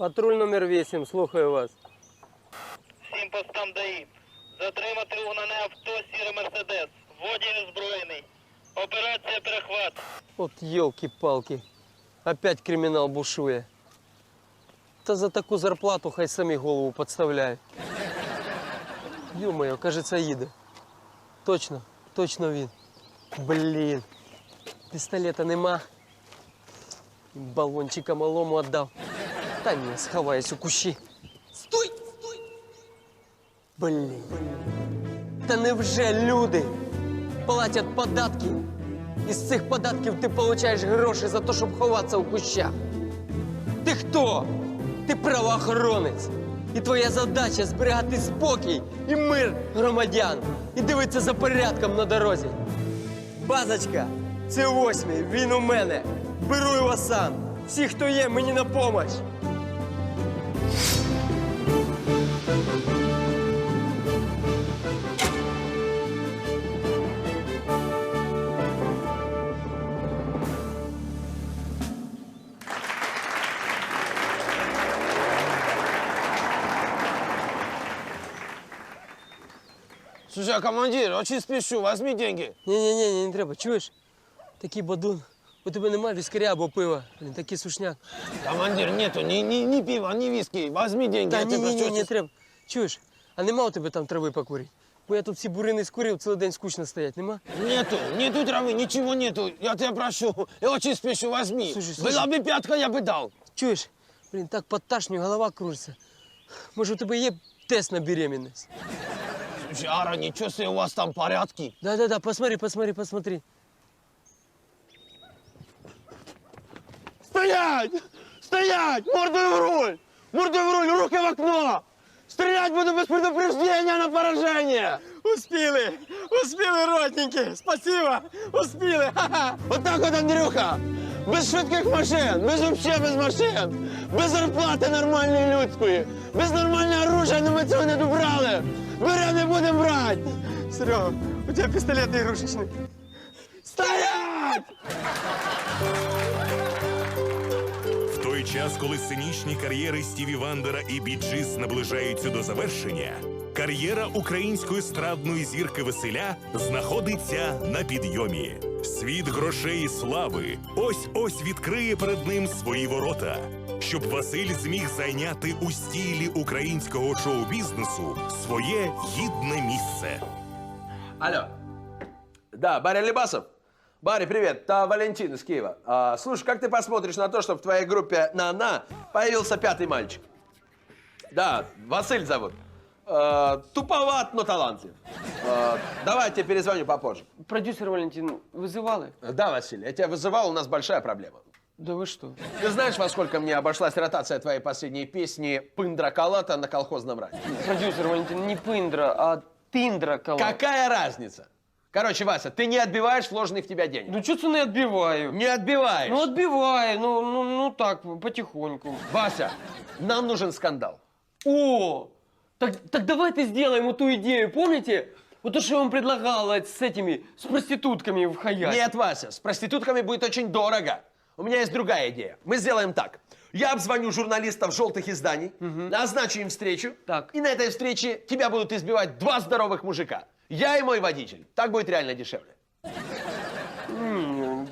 Патруль номер 8, слухаю вас. Всім постам ДАІ. Затримати угнане авто сіре Мерседес. Водій озброєний. Операція перехват. От елки-палки. Опять кримінал бушує. Та за таку зарплату хай самі голову підставляють. Ё-моё, кажется, їде. Точно, точно він. Блін. Пістолета нема. Балончика малому віддав. Та ні, сховаюсь у кущі. Стой! Стой! Блін. Та невже люди платять податки? Із цих податків ти получаєш гроші за те, щоб ховатися у кущах. Ти хто? Ти правоохоронець. І твоя задача зберігати спокій і мир громадян і дивитися за порядком на дорозі. Базочка, це восьмий, він у мене. Беру його сам. Всі, хто є, мені на помощь. Слушай, а командир, очень спешу, возьми деньги. Ні-ні-ні, не треба. Чуєш? Такий бадун. У тебе немає віскаря або пива. Блін, такий сушняк. Командир, нету ни, ни, ни пива, ни виски. Возьми деньги. Та я ні, тебе ні, ні, что- не треба. Чуєш, а нема у тебе там трави покурити? Бо я тут всі бурини скурив, цілий день скучно стоять, нема? Нету, нету травы, ничего нету. Я тебя прошу, я очень спешу, возьми. Слушай, слушай. Была бы пятка, я бы дал. Чуєш? Блін, так подташнює, голова кружиться. Може, у тебе є тест на беременность? Слушай, Ара, ничего себе, у вас там порядки. Да-да-да, посмотри, посмотри, посмотри. Стоять! Стоять! Мордой в руль! Мордой в руль, руки в окно! Стрелять буду без предупреждения на поражение! Успіли! Успіли, родненькі! Спасибо! Успіли! Ха-ха! Вот так вот, Андрюха! Без швидких машин, без вообще без машин, без зарплати нормальної людської, без нормального оружия, ну ми цього не добрали. Берем, не будемо брати. Серега, у тебе пістолет ігрушечний. Стоять! В той час, коли сценічні кар'єри Стіві Вандера і Біджіс наближаються до завершення, кар'єра української страдної зірки Василя знаходиться на підйомі. Світ грошей і слави ось ось відкриє перед ним свої ворота. Щоб Василь зміг зайняти у стілі українського шоу-бізнесу своє гідне місце. Алло. Да, Барри Лебасов. Барри, привет. Это Валентин из Киева. А, слушай, как ты посмотришь на то, чтобы в твоей группе «На-на» появился пятый мальчик? Да, Василь зовут. А, туповат, но талантлив. А, давай я тебе перезвоню попозже. Продюсер Валентин, вызывали? Да, Василий, я тебя вызывал, у нас большая проблема. Да вы что? Ты знаешь, во сколько мне обошлась ротация твоей последней песни «Пындра Калата» на колхозном радио? Продюсер Валентин, не пындра, а тиндра кала. Какая разница? Короче, Вася, ты не отбиваешь вложенных в тебя денег. Ну что ты не отбиваю? Не отбиваешь. Ну отбиваю, ну, ну, ну так, потихоньку. Вася, нам нужен скандал. О, так, так давайте сделаем эту идею, помните? Вот то, что я вам предлагал э, с этими, с проститутками в Хаяте. Нет, Вася, с проститутками будет очень дорого. У меня есть другая идея. Мы сделаем так. Я обзвоню журналистов желтых изданий, назначу им встречу, Так. и на этой встрече тебя будут избивать два здоровых мужика. Я и мой водитель. Так будет реально дешевле.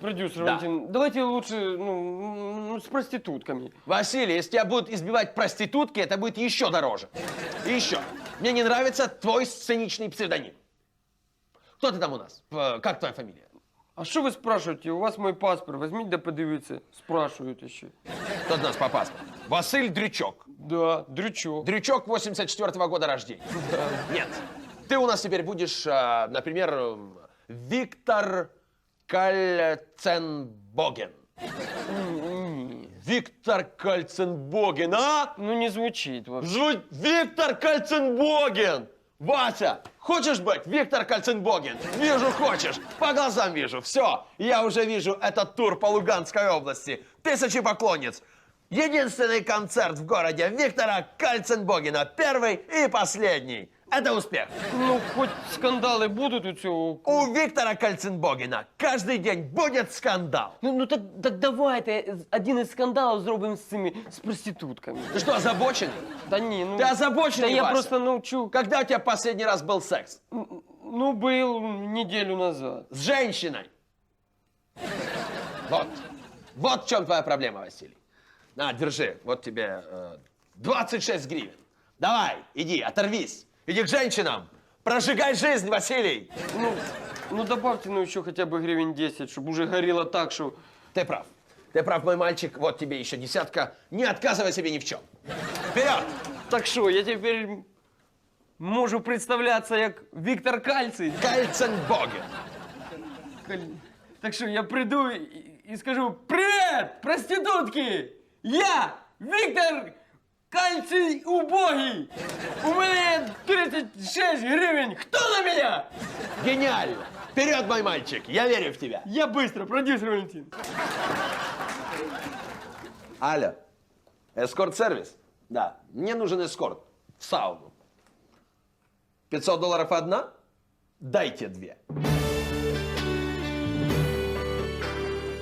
Продюсер Да. Валентин, давайте лучше, ну, м, с проститутками. Василий, если тебя будут избивать проститутки, это будет еще дороже. И еще. Мне не нравится твой сценичный псевдоним. Кто ты там у нас? П- Как твоя фамилия? А что вы спрашиваете? У вас мой паспорт, возьмите да подивіться. Спрашивают еще. Кто у нас по паспорту? Василь Дрючок. Да, дрючок. Дрючок 84 года рождения. Нет. Ты у нас теперь будешь, а, например, Виктор Кальценбоген. Виктор Кальценбоген, а? Ну не звучит вообще. Звуть Виктор Кальценбоген! Вася, хочешь быть Виктор Кальценбоген? Вижу, хочешь. По глазам вижу. Все, я уже вижу этот тур по Луганской области. Тысячи поклонниц. Единственный концерт в городе Виктора Кальценбогена. Первый и последний. Это успех. Ну, хоть скандалы будут у цього. У Виктора Кальценбогена каждый день будет скандал. Ну, ну так, так давайте один із скандалів зробимо з цими з проститутками. Ты что, озабочен? Та ні, ну. Ты озабочен, Та я Вася? просто научу. Когда у тебя последний раз был секс? Ну, был неделю назад. С женщиной. Вот. Вот в чем твоя проблема, Василий. На, держи. Вот тебе э, 26 гривен. Давай, иди, оторвись. Иди к женщинам. Прожигай жизнь, Василий. Ну, ну добавьте, ну, еще хотя бы гривен 10, чтобы уже горело так, что... Ты прав. Ты прав, мой мальчик. Вот тебе еще десятка. Не отказывай себе ни в чем. Вперед! Так що, я тепер можу представлятися як Віктор Кальций. Кальценбоген. Каль- Так що я прийду і, і скажу Привіт, проститутки! Я Віктор Кальций убогий! У мене є 36 гривень! Хто на мене? Гениально. Вперед, мой мальчик. Я верю в тебя. Я быстро, продюсер Валентин. Алло. Эскорт-сервис? Да. Мне нужен эскорт. В сауну. 500 долларов одна? Дайте две.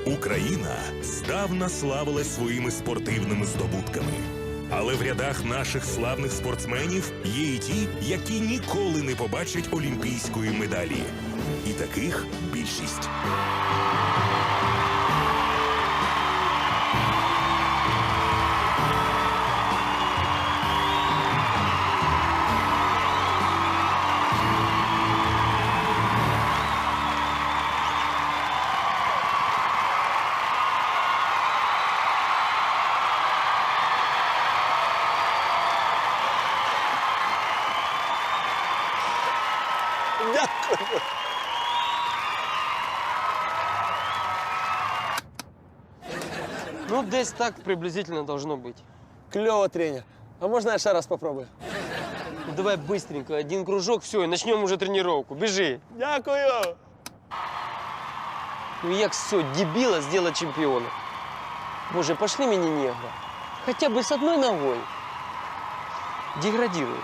Україна здавна славилась своїми спортивними здобутками. Але в рядах наших славних спортсменів є і ті, які ніколи не побачать олімпійської медалі. І таких більшість. Дякую. Ну, десь так приблизительно должно быть. Кльово, тренер. А можна я ще раз попробую? Ну, давай быстренько, один кружок, все, и начнем уже тренировку. Бежи. Дякую. Ну як все, дебила сделать чемпиона. Боже, пошли мне негра. Хотя бы с одной ногой. Деградируем.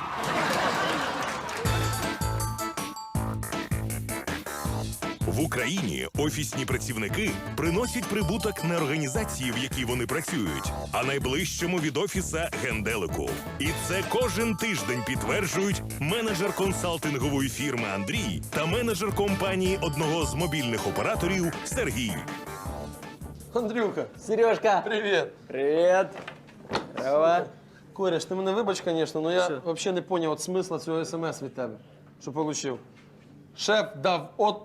В Україні офісні працівники приносять прибуток не організації, в якій вони працюють, а найближчому від офіса генделику. І це кожен тиждень підтверджують менеджер консалтингової фірми Андрій та менеджер компанії одного з мобільних операторів Сергій. Андрюха, Сережка. привіт. Привет. Здорово. Кореш, ти мене вибач, звісно, але я взагалі не зрозумів смисла цього смс від тебе, що отримав. Шеф дав от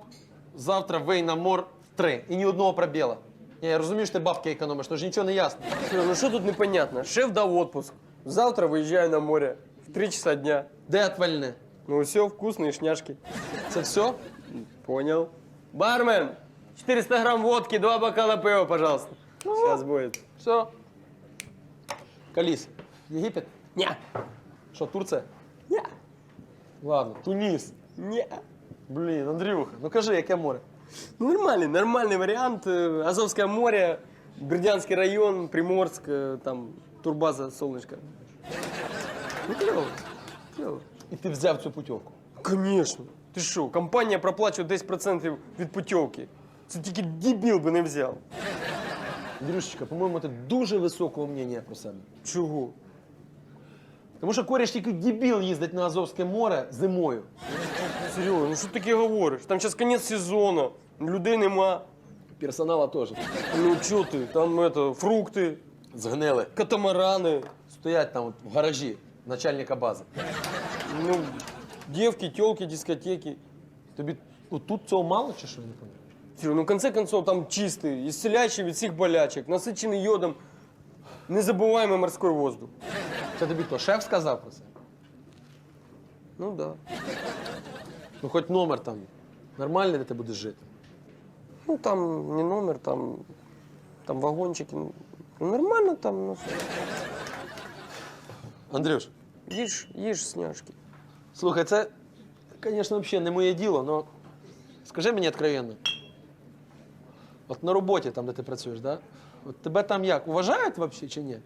завтра вий на мор в три і ні одного пробіла. Ні, я розумію, що ти бабки економиш, але ж нічого не ясно. Ну что тут непонятно? Шеф дал отпуск. Завтра выезжаю на море. В 3 часа дня. Де отвальне? Ну все, вкусные шняшки. Це все? Понял. Бармен, 400 грамм водки, два бокала пива, пожалуйста. Сейчас будет. Все. Каліс. Єгипет? Не, Що, Турція? не, Ладно, Туніс. не. Блін, Андрюха, ну кажи, яке море? Ну, нормальный, нормальный вариант. Э, Азовское море, Бердянский район, Приморск, э, там турбаза «Солнышко». Ну, клево, клево. І ти взяв цю путівку. Конечно. Ти що, компанія проплачує 10% від путівки. Це тільки дебіл би не взяв. Андрюшечка, по-моєму, ти дуже високого мнення про себе. Чого? Тому що кореш тільки дебіл їздить на Азовське море зимою. Серйозно, ну що ти таке говориш? Там зараз кінець сезону, людей нема. Персонала теж. Ну чого ти? Там это, фрукти, Згнили. катамарани, Стоять там от в гаражі начальника бази. ну, дівки, тілки, дискотеки. Тобі ну, цього мало чи що не пам'ятаю? Серьё, ну в конце концов там чистий, исцеляющий від всіх болячок, насичений йодом, незабуваємий морський воздух. Це тобі хто, шеф сказав про це? Ну да. Ну хоч номер там нормальний, де ти будеш жити. Ну там не номер, там, там вагончики. Ну, нормально там, ну, Андрюш, їж, їж сняшки. слухай, це, звісно, взагалі не моє діло, але скажи мені відкровенно. От на роботі, там, де ти працюєш, да? От тебе там як? Уважають взагалі чи ні?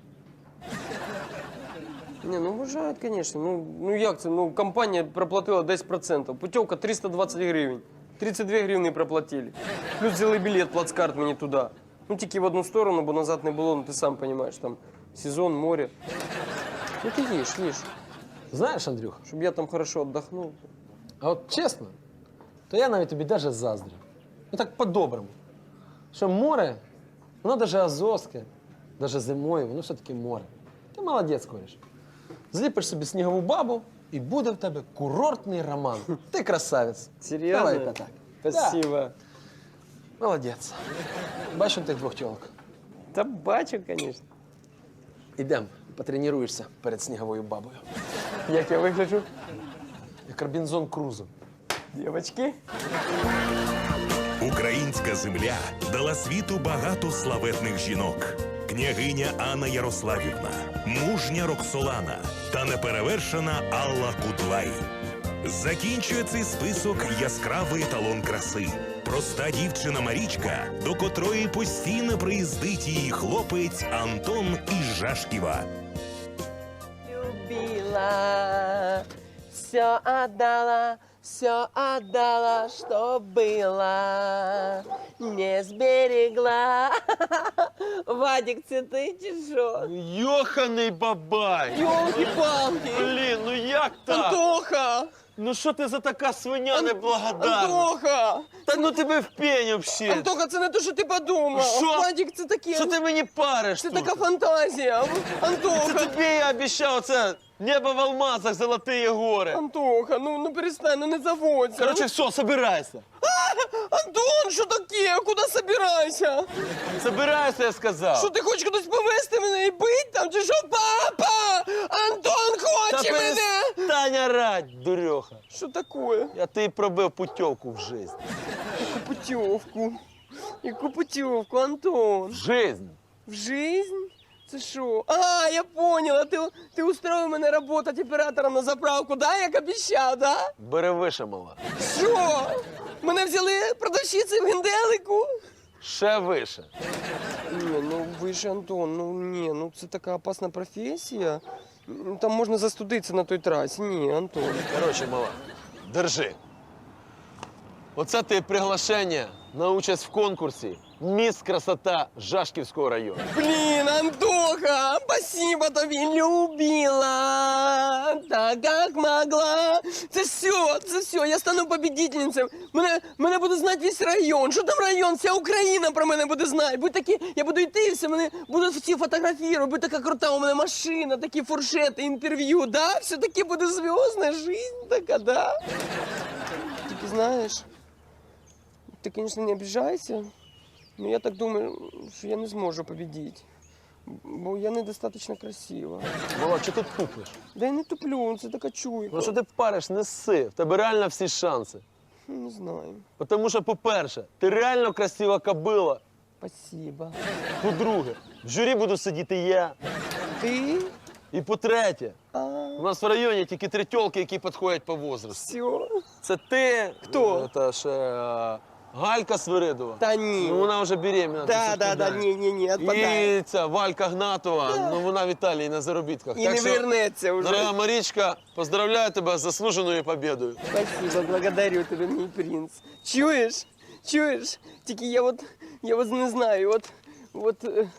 Не, ну вважають, звісно. Ну, ну як це? Ну, компанія проплатила 10%. Путівка 320 гривень. 32 гривні проплатили. Плюс взяли білет, плацкарт мені туди. Ну, тільки в одну сторону, бо назад не було, ну ти сам розумієш, там сезон, море. Ну ти їж, їж. Знаєш, Андрюха, Щоб я там хорошо віддохнув. а от чесно, то я навіть тобі даже заздрю. Ну так по-доброму. Що море, воно даже Азовське, даже зимою, воно все-таки море. Ти молодець, кореш. Зліпиш собі снігову бабу, і буде в тебе курортний роман. Ти красавець. Серйозно? Давай так. Спасибо. Молодець. Бачу тих двох тілок. Та бачу, звісно. Ідем, потренуєшся перед сніговою бабою. Як я вигляджу? Як Робінзон Крузо. Дівочки? Українська земля дала світу багато славетних жінок. Княгиня Анна Ярославівна, мужня Роксолана та неперевершена Алла Кудлай. Закінчує цей список яскравий еталон краси. Проста дівчина Марічка, до котрої постійно приїздить її хлопець Антон із Жашківа. Любила, все отдала, все отдала, что было, не сберегла. Вадик, це ти чи що? Йоханий бабай! Ёлки-палки! Блін, ну як так? Антоха! Ну що ти за така свиня неблагодарна? Антоха! Та ну тебе в пень взагалі. Антоха, це не те, що ти подумав. Що? Вадик, це таке. Що ти мені париш Це тут? така фантазія. Це Антоха! тобі я обіцяв, це небо в алмазах, золоті гори. Антоха, ну, ну перестань, ну не заводься. Короче, все, собирайся. Антон, що таке? Куди собирайся? Собирайся, я сказав. Що ти хочеш кудись повезти мене і бить там? Чи що, папа? Антон хоче мене! перестань орать, дурьоха. Що таке? Я тобі пробив путівку в жизнь. Яку путівку? Яку путівку, Антон? В жизнь. В жизнь? Це що? А, я поняла. Ти, ти устроїв мене працювати оператором на заправку, да? Як обіцяв, да? Бери вище, мала. Що? Мене взяли продавщицею в генделику? Ще вище. Ні, ну ви ж Антон, ну ні, ну це така опасна професія. Там можна застудитися на той трасі. Ні, Антон. Короче, мала, держи. Оце ти приглашення на участь в конкурсі Міс красота Жашківського району. Блін, Антоха, спасибо тобі, любила, так як могла. Це все, це все, я стану победительницем. Мене, мене буде знати весь район. Що там район? Вся Україна про мене буде знати. Будь такі, я буду йти, все мене будуть всі фотографувати, буде така крута у мене машина, такі фуршети, інтерв'ю, да? Все таки буде зв'язна жизнь така, да? Тільки знаєш, ти, звісно, не обіжайся. Ну, я так думаю, що я не зможу победить. Бо я недостатньо красива. Мала, чи ти тупиш? Да я не туплю, це така чуйка. Ну що ти париш, неси. В тебе реально всі шанси. Не знаю. Тому що, по-перше, ти реально красива кобила. Спасибо. По-друге, в журі буду сидіти я. Ти? І по-третє, А, у нас в районі тільки три тьолки, які підходять по возрасту. все. Це ти. Хто? Це ще е, Галька Свиридова. Та ні. Ну вона вже беременна. Да, да, да, ні, ні, ні, відпадає. І ця Валька Гнатова, ну вона в Італії на заробітках. І не вернеться вже. Дорога Марічка, поздравляю тебе з заслуженою победою. Спасибо, благодарю тебе, мій принц. Чуєш? Чуєш? Тільки я от, я от не знаю, от, от, е,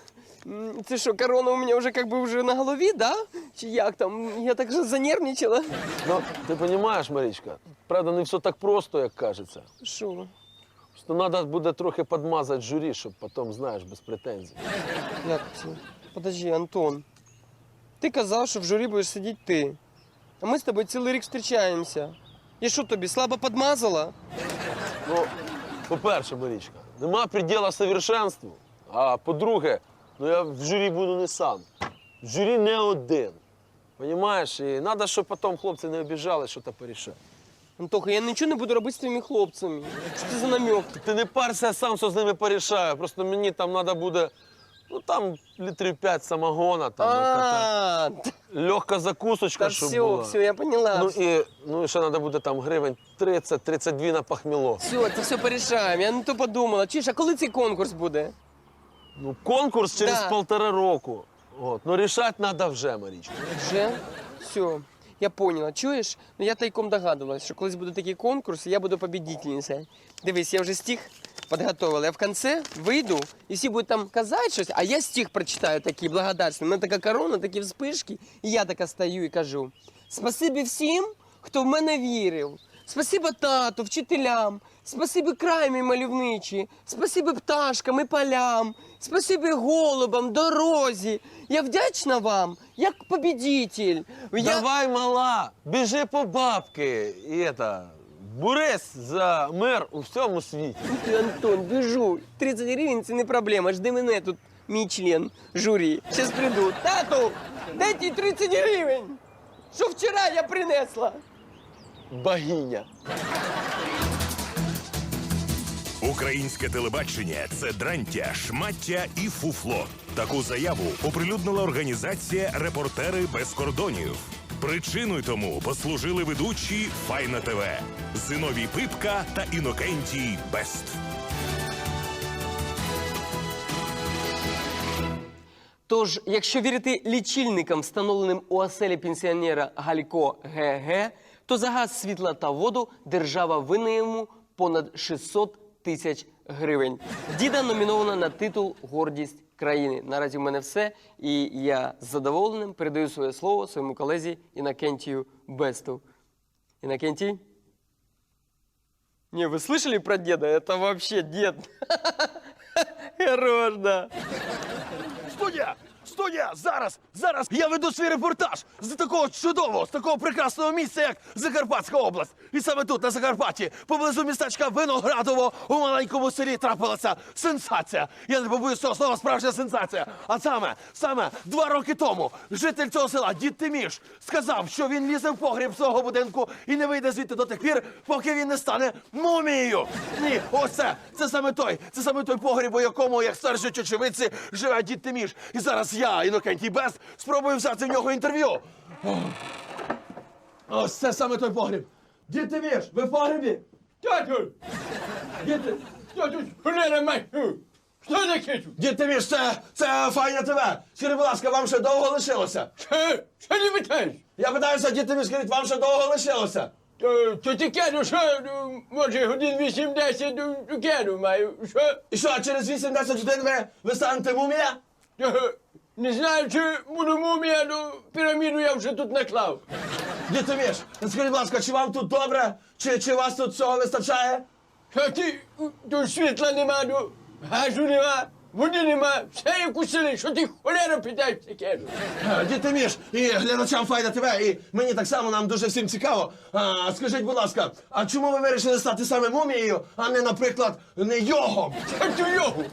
м, це що, корона у мене вже как бы вже на голові, да? Чи як там? Я так же занервничала. Ну, ти розумієш, Марічка, правда, не все так просто, як кажеться. Що? Просто треба буде трохи підмазати журі, щоб потім, знаєш, без претензій. Як це? Подожди, Антон. Ти казав, що в журі будеш сидіти ти. А ми з тобою цілий рік зустрічаємося. І що тобі, слабо підмазала? Ну, по-перше, Марічка, нема приділа совершенству. А по-друге, ну я в журі буду не сам. В журі не один. Понімаєш? І треба, щоб потім хлопці не обіжали, що то порішати. Антоха, я нічого не буду робити з твоїми хлопцями. Що це за намек? Ти не парся, я сам все з ними порішаю. Просто мені там треба буде, ну там літрів 5 самогона, там А, легка закусочка, та щоб все, була. все, я поняла. Ну і, ну і ще треба буде там гривень 30-32 на пахміло. Все, це все порішаємо. Я не то подумала. Чуєш, а коли цей конкурс буде? Ну, конкурс через Да. полтора року. От, ну рішати треба вже, Марічка. Вже? Все. Я поняла. Чуєш? Ну я тайком догадувалась, що колись буде такий конкурс, і я буду победительницею. Дивись, я вже стих підготувала. Я в кінці вийду, і всі будуть там казати щось, а я стих прочитаю такий благодарственний. У мене така корона, такі вспишки, і я така стою і кажу: спасибі всім, хто в мене вірив. Спасибо тату, вчителям, спасибі краймі мальовничі, спасибі пташкам і полям, спасибі голубам, дорозі. Я вдячна вам, як побідитель. Я... Давай, мала, біжи по бабки. І это, бурись за мир у всьому світі. Ти, Антон, біжу. 30 гривень це не проблема. Жди мене тут, мій член журі. Щас прийду. Тату, дай ті 30 гривень. Що вчора я принесла. Богиня. Українське телебачення це дрантя, шмаття і фуфло. Таку заяву оприлюднила організація Репортери без кордонів. Причиною тому послужили ведучі Файна ТВ, Зиновій Пипка та Інокентій Бест. Тож, якщо вірити лічильникам, встановленим у оселі пенсіонера Галько ГГ, то за газ, світла та воду держава винна йому понад 600 тисяч гривень. Діда номінована на титул Гордість країни. Наразі в мене все, і я з задоволенням передаю своє слово своєму колезі Інокентію Бесту. Иннокентий? Не, вы слышали про деда? Это вообще дед. Хорош, да. Студія! Студія! Зараз! Зараз я веду свій репортаж з такого чудового, з такого прекрасного місця, як Закарпатська область. І саме тут, на Закарпатті, поблизу містечка Виноградово, у маленькому селі трапилася сенсація. Я не побоюсь цього слова, справжня сенсація. А саме, саме два роки тому житель цього села, дід Тиміш, сказав, що він лізе в погріб свого будинку і не вийде звідти до тих пір, поки він не стане мумією. Ні, ось це, це саме той, це саме той погріб, у якому, як стверджують очевидці, живе дід Тиміш. І зараз я, Інокентій Бест, спробую взяти в нього інтерв'ю. Ось це саме той погріб. Дід Тиміш, ви в погрібі? Дядю! Дід, Ти- Дядю, холера мать! Що таке тут? дід Тиміш, це, це Файна ТВ. Скажіть, будь ласка, вам ще довго лишилося? Що? Що ти питаєш? Я питаюся, дід Тиміш, скажіть, вам ще довго лишилося? То, то таке, ну що, ну, може, годин 8-10 ну, ну, маю, що? І що, через 80 годин ви, ви станете мумія? То, не знаю, чи буду мумія, ну, піраміду я вже тут наклав. Дід скажіть, будь ласка, чи вам тут добре? Чи, чи вас тут всього вистачає? А ти, тут світла нема, ну, газу нема, води нема, все як у селі, що ти холера питаєш таке, ну? Е, Дід Тиміш, і глядачам Файда ТВ, і мені так само нам дуже всім цікаво. А, скажіть, будь ласка, а чому ви вирішили стати саме мумією, а не, наприклад, не йогом? Ту йогу?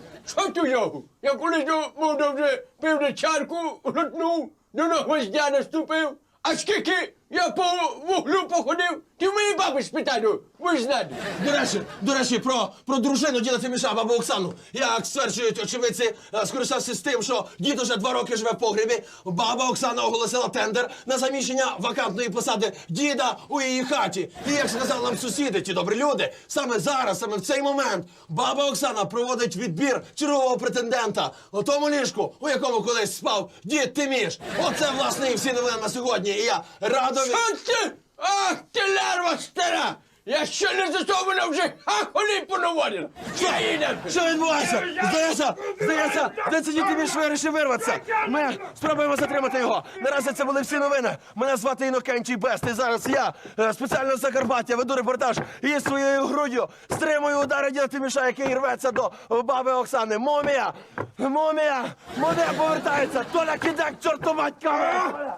Йогу? Я колись до буду вже пив на чарку, глотнув, до гвоздя наступив. А скільки я по вуглю походив, ти в моїй баби спитай, ну, ви ж знаєте. До речі, до речі, про, про дружину діда Тиміша, бабу Оксану. Як стверджують очевидці, е, скористався з тим, що дід уже два роки живе в погребі. Баба Оксана оголосила тендер на заміщення вакантної посади діда у її хаті. І як сказали нам сусіди, ті добрі люди, саме зараз, саме в цей момент, баба Оксана проводить відбір чергового претендента у тому ліжку, у якому колись спав дід Тиміш. Оце власне і всі новини на сьогодні. І я радо Що? Ах, ти лярва стара! Я ще не засована вже хахолі понаводила. Я їдem. Що відбувається? Здається, здається, де це діти між вирішив вирватися. Ми спробуємо затримати його. Наразі це були всі новини. Мене звати Інокентій Бест. І зараз я е, спеціально з Закарпаття веду репортаж і своєю груддю стримую удари діда Тиміша, який рветься до баби Оксани. Момія! Момія! Момія повертається! Толя кидак, камера!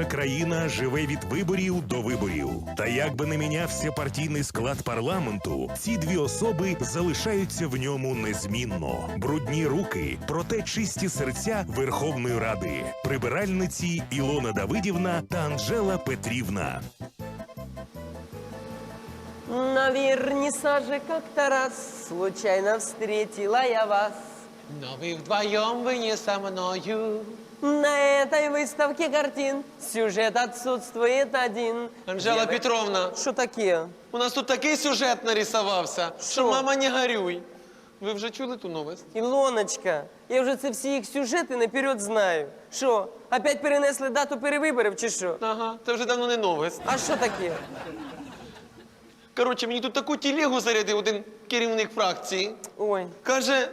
Наша країна живе від виборів до виборів. Та як би не мінявся партійний склад парламенту, ці дві особи залишаються в ньому незмінно. Брудні руки, проте чисті серця Верховної Ради, прибиральниці Ілона Давидівна та Анжела Петрівна. На вернисаже как-то раз случайно встретила я вас. Но вы вдвоем, вы не со мною. На этой выставке картин сюжет отсутствует один. Анжела Петровна, Що таке? у нас тут такий сюжет нарисувався, що Що? мама не горюй. Ви вже чули ту новость? Ілоночка, я вже це всі їх сюжети наперед знаю. Що, опять перенесли дату перевиборів чи що? Ага, це вже давно не новость. А що таке? Коротше, мені тут таку тілегу зарядив один керівник фракції. Ой, Каже,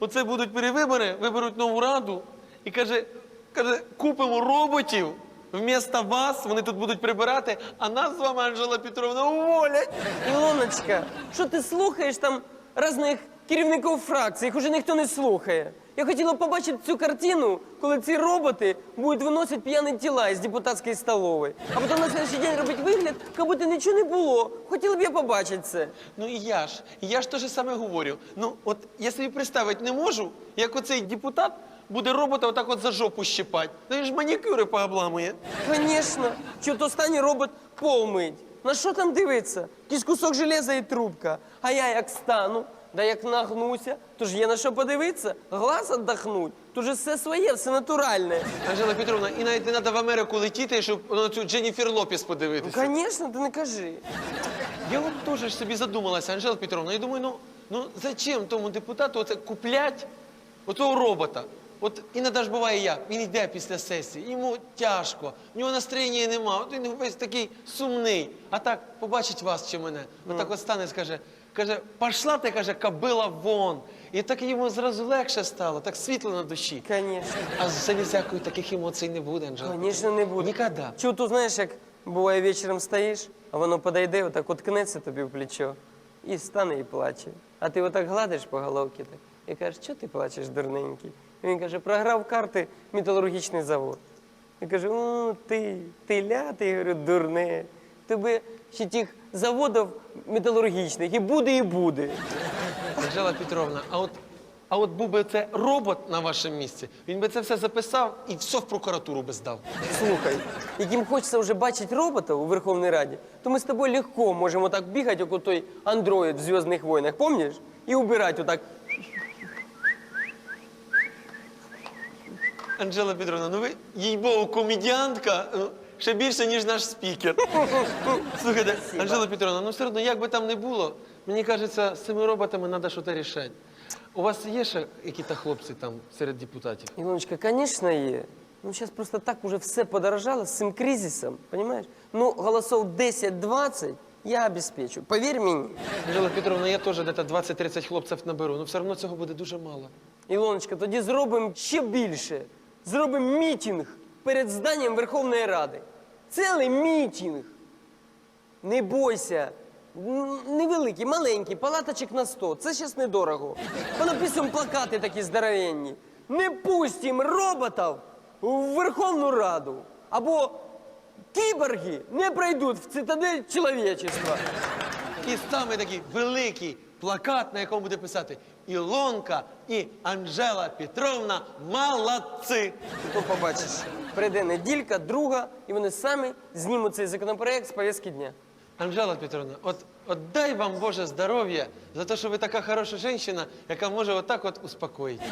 оце будуть перевибори, виберуть нову раду. І каже, каже, купимо роботів вмісто вас, вони тут будуть прибирати, а нас з вами, Анжела Петровна, уволять. Ілоночка, що ти слухаєш там різних керівників фракцій? Їх уже ніхто не слухає. Я хотіла побачити цю картину, коли ці роботи будуть виносити п'яні тіла із депутатської столової. А потім на следующий день робити вигляд, як будто нічого не було. Хотіла б я побачити це. Ну і я ж, я ж те ж саме говорю. Ну, от я собі представити не можу, як оцей депутат буде робота отак от за жопу щипати. Ну він ж манікюри пообламує. Звісно, що то останній робот пол мить. На що там дивиться? Якийсь кусок железа і трубка. А я як стану, да як нагнуся, то ж є на що подивитися, глаз віддохнуть. То ж все своє, все натуральне. Анжела Петровна, і навіть не треба в Америку летіти, щоб на цю Дженніфер Лопес подивитися. Звісно, ти не кажи. Я от теж ж собі задумалася, Анжела Петровна, і думаю, ну, ну зачем тому депутату оце куплять отого робота? От іноді ж буває як, він йде після сесії, йому тяжко, в нього настроєння нема, от він весь такий сумний. А так побачить вас чи мене, отак от стане і скаже, каже, пошла ти, каже, кабила вон. І так йому зразу легше стало, так світло на душі. Звісно. А з залізякою таких емоцій не буде, Анжела. Звісно, не буде. Ніколи. Чого тут, знаєш, як буває вечором стоїш, а воно подойде, отак от ткнеться тобі в плечо і стане і плаче. А ти отак гладиш по головці так, і кажеш, що ти плачеш, дурненький? І він каже, програв карти металургічний завод. І каже, о, ти, ти ля, ти, я говорю, дурне. Тебе ще тих заводів металургічних і буде, і буде. Анжела Петровна, а от, а от був би це робот на вашому місці, він би це все записав і все в прокуратуру би здав. Слухай, яким хочеться вже бачити робота у Верховній Раді, то ми з тобою легко можемо так бігати, як у той андроїд в Зв'язних войнах, пам'ятаєш? І убирати отак. Анжела Петровна, ну ви їй-богу, комедіантка ну, ще більше, ніж наш спікер. Слухайте, Анжела Петровна, ну все одно, як би там не було, мені кажеться, з цими роботами треба щось рішати. У вас є ще якісь хлопці там серед депутатів? Ілоночка, звісно, є. Ну, зараз просто так уже все подорожало з цим кризисом, розумієш? Ну, голосов 10-20 я обеспечу. Повір мені. Анжела Петровна, я теж десь 20-30 хлопців наберу, ну все одно цього буде дуже мало. Ілоночка, тоді зробимо ще більше. Зробимо мітинг перед зданням Верховної Ради. Цілий мітинг. Не бойся. Невеликий, маленький, палаточок на 100. Це зараз недорого. Понаписуємо плакати такі здоровенні. Не пустім роботів в Верховну Раду. Або кіборги не пройдуть в цитадель чоловічества. І саме такий великий плакат, на якому буде писати Ілонка і Анжела Петровна молодці. То побачиш, прийде неділька, друга, і вони самі знімуть цей законопроект з повістки дня. Анжела Петровна, от, от дай вам Боже здоров'я за те, що ви така хороша жінка, яка може отак от успокоїти.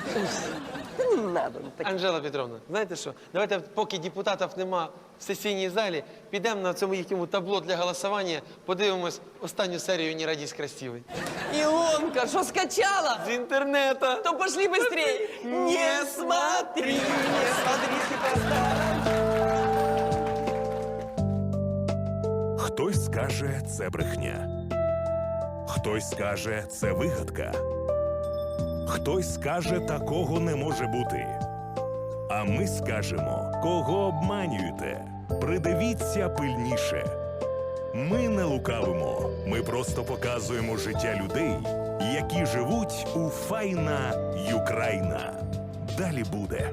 Та не надо. ну, Так. Анжела Петровна, знаєте що? Давайте, поки депутатів нема в сесійній залі, підемо на цьому їхньому табло для голосування, подивимось останню серію «Не родись красивой». Илонка, что скачала? З інтернету. То пошли быстрее. Не смотри, не смотри, ты Хтось скаже, це брехня. Хтось скаже, це вигадка. Хтось скаже, такого не може бути. А ми скажемо, кого обманюєте. Придивіться пильніше. Ми не лукавимо. Ми просто показуємо життя людей, які живуть у файна Юкраїна. Далі буде.